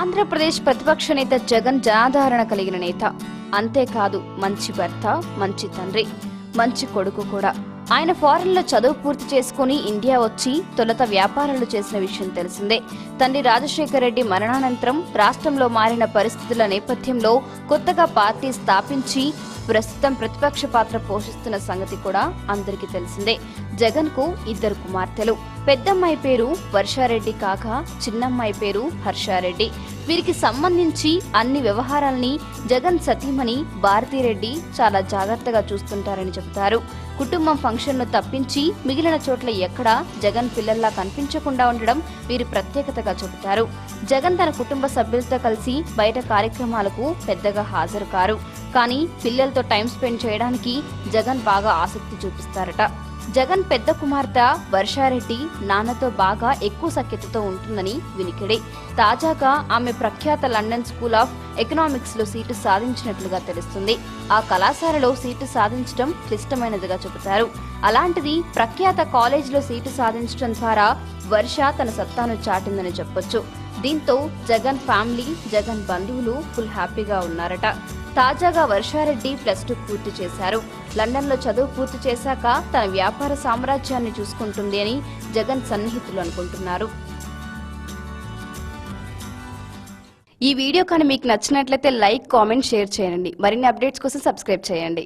ఆంధ్రప్రదేశ్ ప్రతిపక్ష నేత జగన్ జనాదరణ కలిగిన నేత. అంతేకాదు మంచి భర్త మంచి తండ్రి మంచి కొడుకు కూడా. ఆయన ఫారెన్లో చదువు పూర్తి చేసుకుని ఇండియా వచ్చి తొలుత వ్యాపారాలు చేసిన విషయం తెలిసిందే. తండ్రి రాజశేఖర రెడ్డి మరణానంతరం రాష్ట్రంలో మారిన పరిస్థితుల నేపథ్యంలో కొత్తగా పార్టీ స్థాపించి ప్రస్తుతం ప్రతిపక్ష పాత్ర పోషిస్తున్న సంగతి కూడా అందరికీ తెలిసిందే. జగన్కు ఇద్దరు కుమార్తెలు. పెద్దమ్మాయి పేరు వర్షారెడ్డి కాక చిన్నమ్మాయి పేరు హర్షారెడ్డి. వీరికి సంబంధించి అన్ని వ్యవహారాల్ని జగన్ సతీమణి భారతీరెడ్డి చాలా జాగ్రత్తగా చూస్తుంటారని చెబుతారు. కుటుంబం ఫంక్షన్ను తప్పించి మిగిలిన చోట్ల ఎక్కడా జగన్ పిల్లల్లా కనిపించకుండా ఉండడం వీరి ప్రత్యేకతగా చెబుతారు. జగన్ తన కుటుంబ సభ్యులతో కలిసి బయట కార్యక్రమాలకు పెద్దగా హాజరు కారు కానీ పిల్లలతో టైం స్పెండ్ చేయడానికి జగన్ బాగా ఆసక్తి చూపిస్తారట. జగన్ పెద్ద కుమార్తె వర్షారెడ్డి నాన్నతో బాగా ఎక్కువ సఖ్యతతో ఉంటుందని వినికిడే. తాజాగా ఆమె ప్రఖ్యాత లండన్ స్కూల్ ఆఫ్ ఎకనామిక్స్లో సీటు సాధించినట్లుగా తెలుస్తుంది. ఆ కళాశాలలో సీటు సాధించడం క్లిష్టమైనదిగా చెబుతారు. అలాంటిది ప్రఖ్యాత కాలేజీలో సీటు సాధించడం ద్వారా వర్ష తన సత్తాను చాటిందని చెప్పొచ్చు. దీంతో జగన్ ఫ్యామిలీ జగన్ బంధువులు ఫుల్ హ్యాపీగా ఉన్నారట. తాజాగా వర్షారెడ్డి ప్లస్ టూ పూర్తి చేశారు. లండన్లో చదువు పూర్తి చేశాక తన వ్యాపార సామ్రాజ్యాన్ని చూసుకుంటుంది అని జగన్ సన్నిహితులు అనుకుంటున్నారు. ఈ వీడియో కానీ మీకు నచ్చినట్లయితే లైక్ కామెంట్ షేర్ చేయండి. మరిన్ని అప్డేట్స్ కోసం సబ్స్క్రైబ్ చేయండి.